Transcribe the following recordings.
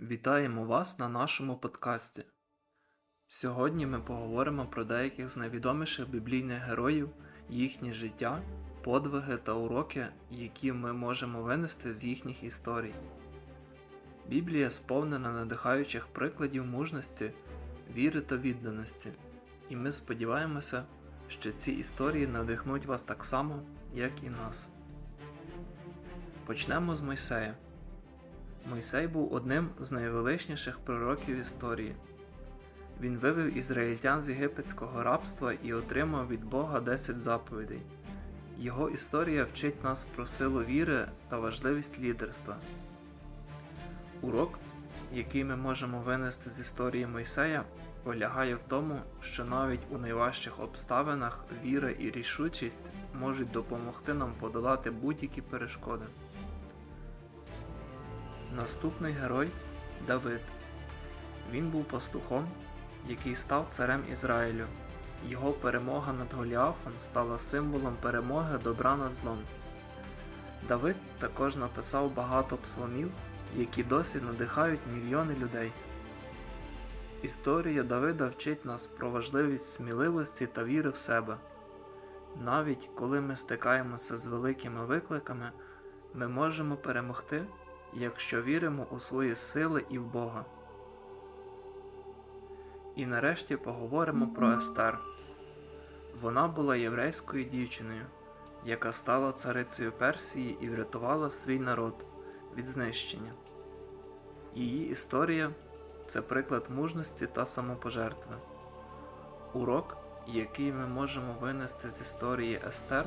Вітаємо вас на нашому подкасті. Сьогодні ми поговоримо про деяких з найвідоміших біблійних героїв, їхнє життя, подвиги та уроки, які ми можемо винести з їхніх історій. Біблія сповнена надихаючих прикладів мужності, віри та відданості, і ми сподіваємося, що ці історії надихнуть вас так само, як і нас. Почнемо з Мойсея. Мойсей був одним з найвеличніших пророків історії. Він вивів ізраїльтян з єгипетського рабства і отримав від Бога 10 заповідей. Його історія вчить нас про силу віри та важливість лідерства. Урок, який ми можемо винести з історії Мойсея, полягає в тому, що навіть у найважчих обставинах віра і рішучість можуть допомогти нам подолати будь-які перешкоди. Наступний герой Давид. Він був пастухом, який став царем Ізраїлю. Його перемога над Голіафом стала символом перемоги добра над злом. Давид також написав багато псалмів, які досі надихають мільйони людей. Історія Давида вчить нас про важливість сміливості та віри в себе. Навіть коли ми стикаємося з великими викликами, ми можемо перемогти, якщо віримо у свої сили і в Бога. І нарешті поговоримо про Естер. Вона була єврейською дівчиною, яка стала царицею Персії і врятувала свій народ від знищення. Її історія це приклад мужності та самопожертви. Урок, який ми можемо винести з історії Естер,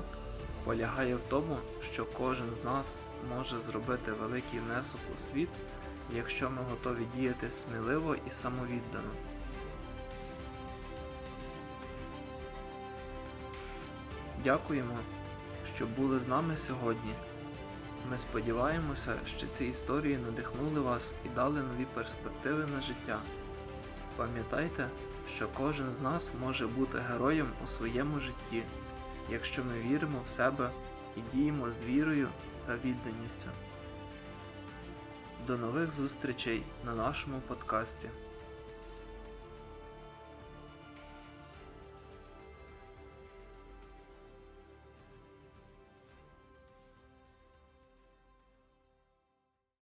полягає в тому, що кожен з нас може зробити великий внесок у світ, якщо ми готові діяти сміливо і самовіддано. Дякуємо, що були з нами сьогодні. Ми сподіваємося, що ці історії надихнули вас і дали нові перспективи на життя. Пам'ятайте, що кожен з нас може бути героєм у своєму житті, якщо ми віримо в себе і діємо з вірою та відданістю. До нових зустрічей на нашому подкасті.